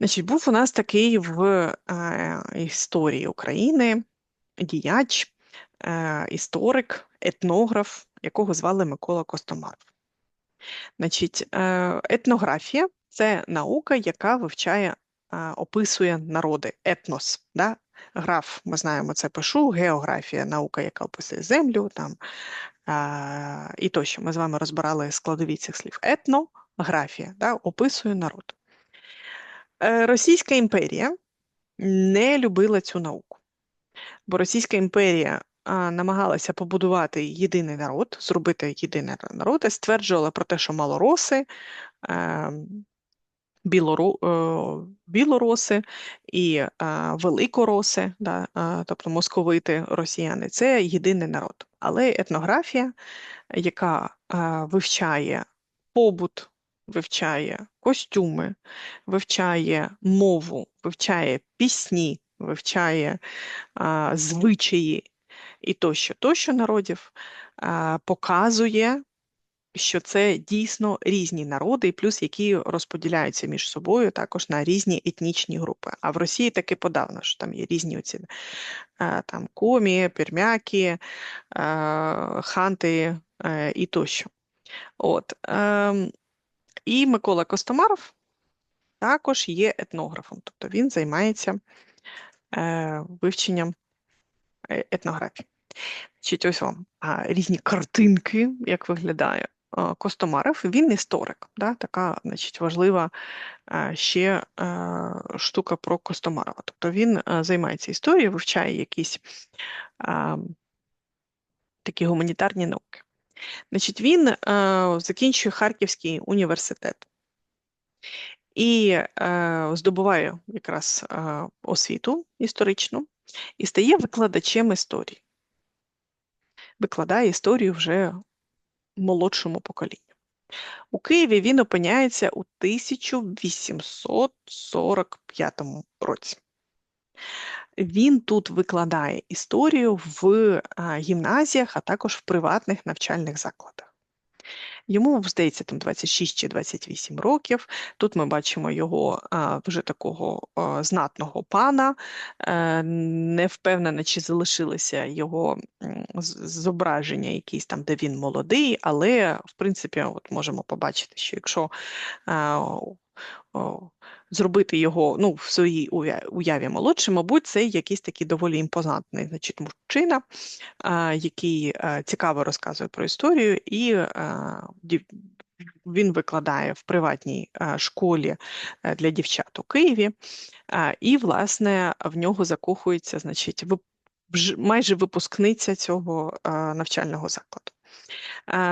Значить, був у нас такий в е, історії України діяч, е, історик, етнограф, якого звали Микола Костомаров. Значить, е, етнографія це наука, яка вивчає, е, описує народи, етнос. Да? Граф, ми знаємо, це пишу, географія, наука, яка описує землю там, е, і тощо. Ми з вами розбирали складові цих слів. Етнографія да? описує народ. Е, Російська імперія не любила цю науку, бо Російська імперія намагалася побудувати єдиний народ, зробити єдиний народ, і стверджувала про те, що малороси, е, е, білороси і великороси, тобто московити, росіяни, це єдиний народ. Але етнографія, яка вивчає побут, вивчає костюми, вивчає мову, вивчає пісні, вивчає а, звичаї і тощо, тощо народів, а, показує, що це дійсно різні народи, і плюс які розподіляються між собою також на різні етнічні групи. А в Росії таки подавно, що там є різні оці там комі, пірмяки, ханти і тощо. От. І Микола Костомаров також є етнографом, тобто він займається е, вивченням е, етнографії. Значить, ось вам а, різні картинки, як виглядає а, Костомаров. Він історик. Да? Така значить, важлива а, ще а, штука про Костомарова. Тобто він а, займається історією, вивчає якісь а, такі гуманітарні науки. Значить, він а, закінчує Харківський університет і е, здобуває якраз е, освіту історичну і стає викладачем історії. Викладає історію вже молодшому поколінню. У Києві він опиняється у 1845 році. Він тут викладає історію в гімназіях, а також в приватних навчальних закладах. Йому, здається, там 26 чи 28 років. Тут ми бачимо його вже такого знатного пана. Е, не впевнена, чи залишилися його зображення якісь там, де він молодий, але в принципі, от можемо побачити, що якщо а, о, зробити його ну, в своїй уяві молодшим, мабуть, це якийсь такий доволі імпозантний значить, мужчина, який а, цікаво розказує про історію, і дів- він викладає в приватній а, школі е, для дівчат у Києві, і, власне, в нього закохується, значить, майже випускниця цього навчального закладу.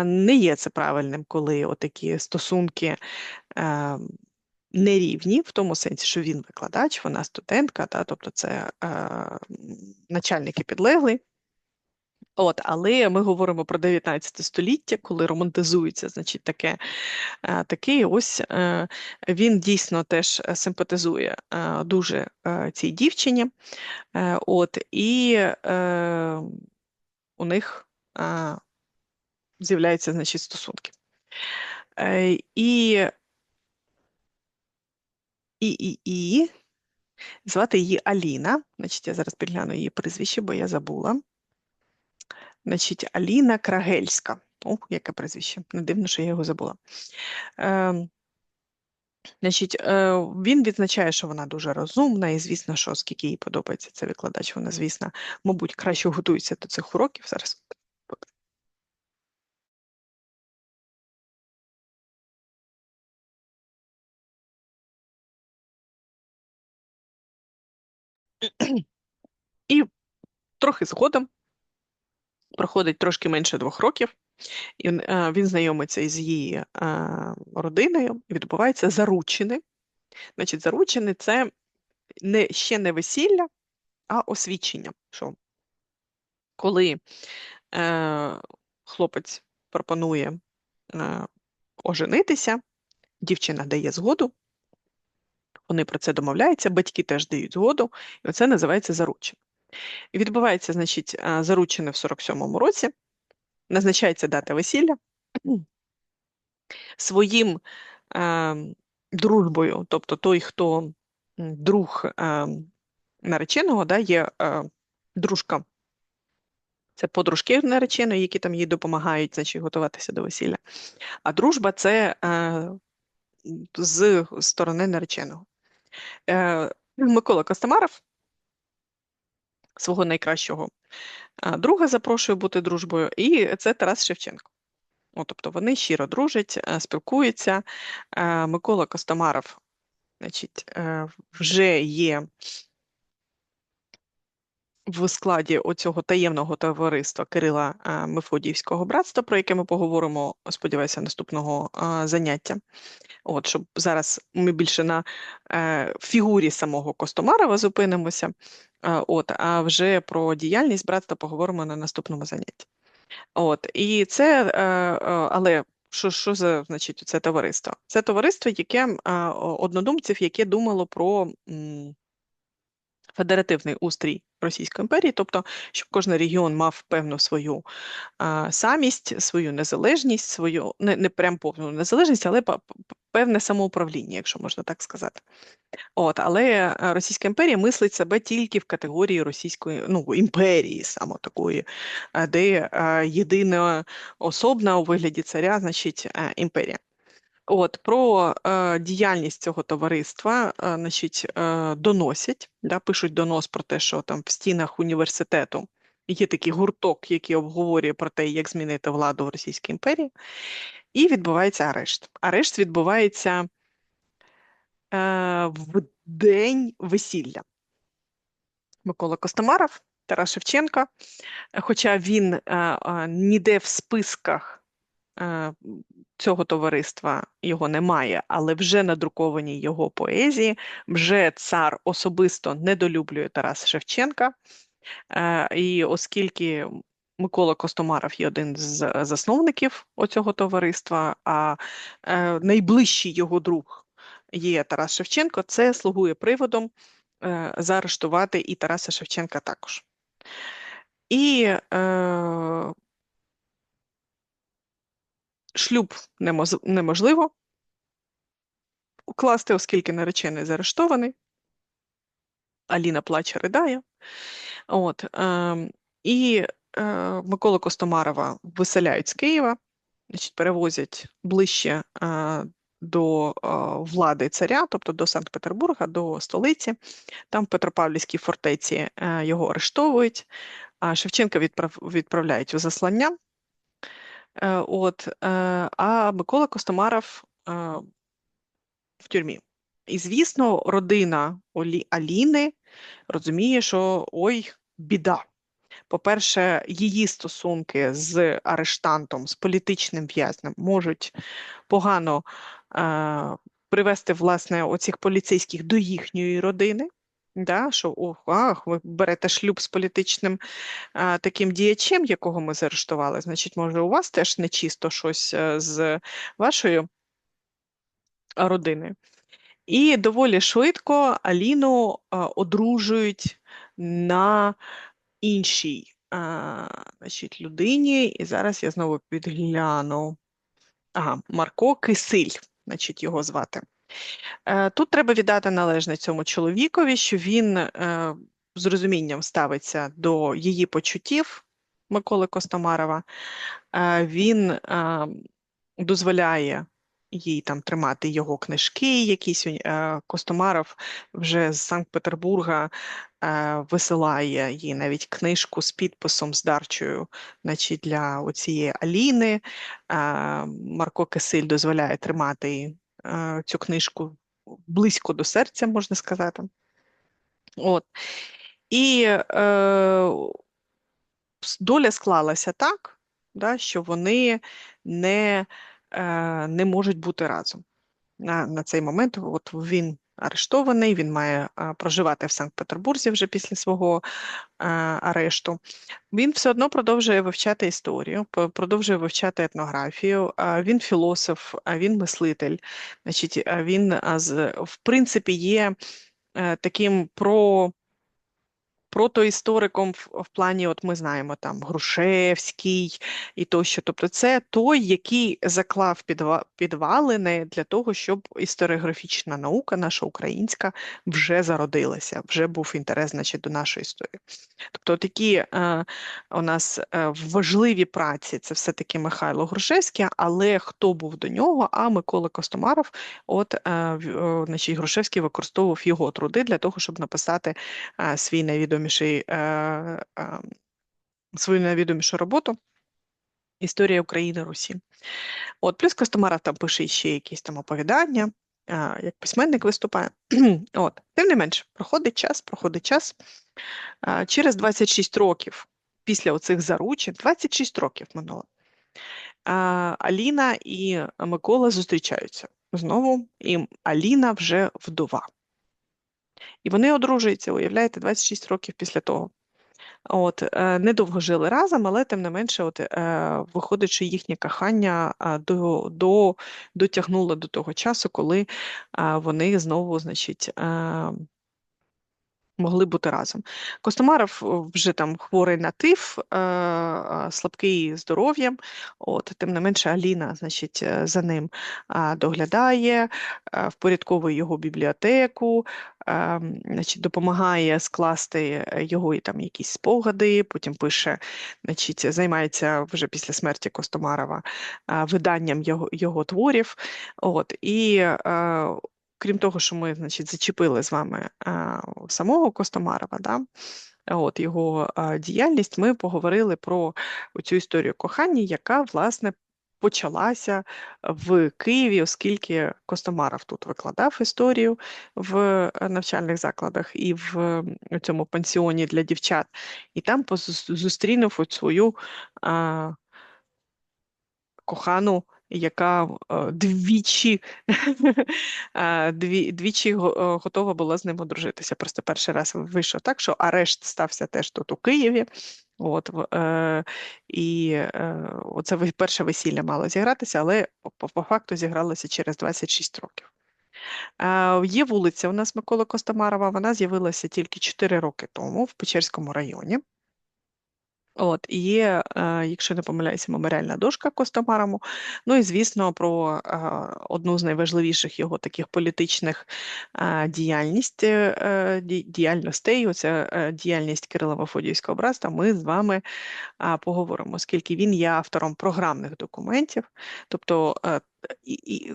Не є це правильним, коли отакі стосунки е, нерівні, в тому сенсі, що він викладач, вона студентка, та, тобто це е, м, начальник підлеглий. От, але ми говоримо про 19 століття, коли романтизується, значить, таке, е, такий ось е, він дійсно теж е, симпатизує дуже цій дівчині. От, і е, у них з'являються, значить, стосунки. І, і, і, і звати її Аліна. Значить, я зараз підгляну її прізвище, бо я забула. Значить, Аліна Крагельська. О, яке прізвище. Не дивно, що я його забула. Е, значить, е, він відзначає, що вона дуже розумна, і звісно, що оскільки їй подобається цей викладач, вона, звісно, мабуть, краще готується до цих уроків. Зараз. І трохи згодом проходить трошки менше двох років, і він, е, знайомиться із її е, родиною, і відбувається заручини. Значить, заручини це не, ще не весілля, а освідчення. Що коли е, хлопець пропонує е, оженитися, дівчина дає згоду, вони про це домовляються, батьки теж дають згоду, і оце називається заручина. І відбувається, значить, е, заручини в 47-му році, назначається дата весілля. Своїм е, дружбою, тобто той, хто друг е, нареченого, да, є е, дружка. Це подружки нареченої, які там їй допомагають значить, готуватися до весілля. А дружба це е, з сторони нареченого. Е, Микола Костомаров свого найкращого е, друга запрошує бути дружбою, і це Тарас Шевченко. О, тобто вони щиро дружать, е, спілкуються. Микола Костомаров значить, вже є в складі оцього таємного товариства Кирила е, Мефодіївського братства, про яке ми поговоримо, сподіваюся, наступного е, заняття. От, щоб зараз ми більше на е, фігурі самого Костомарова зупинимося, от, а вже про діяльність братства поговоримо на наступному занятті. От, і це, але що що за значить це товариство? Це товариство, яке однодумців, яке думало про федеративний устрій Російської імперії, тобто, щоб кожен регіон мав певну свою а, самість, свою незалежність, свою не не прям повну незалежність, але певне самоуправління, якщо можна так сказати. От, Але Російська імперія мислить себе тільки в категорії Російської ну, імперії, саме такої, де єдина особна у вигляді царя, значить, імперія. От про е, діяльність цього товариства е, значить, е, доносять, да, пишуть донос про те, що там в стінах університету є такий гурток, який обговорює про те, як змінити владу в Російській імперії, і відбувається арешт. Арешт відбувається е, в день весілля. Микола Костомаров, Тарас Шевченко, хоча він е, е, ніде в списках. Цього товариства його немає, але вже надруковані його поезії, вже цар особисто недолюблює Тараса Шевченка. Е, і оскільки Микола Костомаров є один з засновників оцього товариства, а е, найближчий його друг є Тарас Шевченко, це слугує приводом е, заарештувати і Тараса Шевченка також. І е, шлюб неможливо укласти, оскільки наречений заарештований. Аліна плаче ридає. От, е, І е, Микола Костомарова виселяють з Києва, значить, перевозять ближче е, до е, влади царя, тобто до Санкт-Петербурга, до столиці. Там в Петропавлівській фортеці е, його арештовують, а Шевченка відправ, відправляють у заслання. Е, от, е, А Микола Костомаров е, в тюрмі. І, звісно, родина Аліни розуміє, що ой, біда. По-перше, її стосунки з арештантом, з політичним в'язнем можуть погано е, привести власне оцих поліцейських до їхньої родини да, що ох, ах, ви берете шлюб з політичним а, таким діячем, якого ми заарештували, значить, може, у вас теж нечисто щось е, з вашою родиною. І доволі швидко Аліну а, одружують на іншій а, значить, людині. І зараз я знову підгляну. Ага, Марко Кисиль, значить, його звати. Е, тут треба віддати належне цьому чоловікові, що він е, з розумінням ставиться до її почуттів Миколи Костомарова, е, він дозволяє їй там тримати його книжки, якісь Костомаров вже з Санкт-Петербурга висилає їй навіть книжку з підписом з дарчою значить, для оцієї Аліни. Марко Кисиль дозволяє тримати цю книжку близько до серця, можна сказати. От. І е, доля склалася так, да, що вони не е, не можуть бути разом. На на цей момент от він арештований, він має проживати в Санкт-Петербурзі вже після свого арешту. Він все одно продовжує вивчати історію, продовжує вивчати етнографію. Він філософ, він мислитель. Значить, Він в принципі є е, таким про протоісториком в, в плані, от ми знаємо, там Грушевський і тощо. Тобто, це той, який заклав підва- підвалини для того, щоб історіографічна наука, наша українська, вже зародилася, вже був інтерес, значить, до нашої історії. Тобто, такі е, у нас е, важливі праці це все-таки Михайло Грушевський, але хто був до нього? А Микола Костомаров, от е, значить, Грушевський використовував його труди для того, щоб написати е, свій найвідоміший, е, свою найвідомішу роботу Історія України Русі. От, плюс Костомаров там пише ще якісь там оповідання, як письменник виступає. От, тим не менш, проходить час, проходить час. Через 26 років після оцих заручин, 26 років минуло, Аліна і Микола зустрічаються знову, і Аліна вже вдова. І вони одружуються, уявляєте, 26 років після того. От, е, недовго жили разом, але тим не менше, от, е, виходить, що їхнє кохання е, до, до, дотягнуло до того часу, коли вони знову, значить, могли бути разом. Костомаров е, вже там хворий на тиф, е, слабкий здоров'ям, от, тим не менше Аліна, значить, е, за ним доглядає, впорядковує його бібліотеку, значить, допомагає скласти його і там якісь спогади, потім пише, значить, займається вже після смерті Костомарова виданням його, його творів. От, і крім того, що ми, значить, зачепили з вами е, самого Костомарова, да, от його е, діяльність, ми поговорили про цю історію кохання, яка, власне, почалася в Києві, оскільки Костомаров тут викладав історію в е, навчальних закладах і в цьому пансіоні для дівчат, і там зустрінув свою е, кохану, яка е, двічі, е, двічі е, готова була з ним одружитися. Просто перший раз вийшов так, що арешт стався теж тут у Києві. От, і е, оце перше весілля мало зігратися, але по, по факту зігралося через 26 років. Є вулиця у нас Миколи Костомарова, вона з'явилася тільки 4 роки тому в Печерському районі. От, і є, е, якщо не помиляюся, меморіальна дошка Костомарому. Ну і звісно, про е, одну з найважливіших його таких політичних е, діяльність, діяльностей, оця діяльність Кирила Мефодіївського братства, ми з вами поговоримо, оскільки він є автором програмних документів, тобто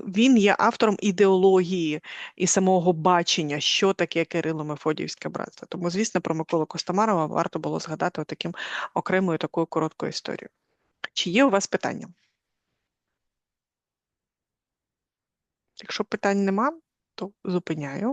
він є автором ідеології і самого бачення, що таке Кирило Мефодіївське братство. Тому, звісно, про Миколу Костомарова варто було згадати таким окремою такою короткою історією. Чи є у вас питання? Якщо питань нема, то зупиняю.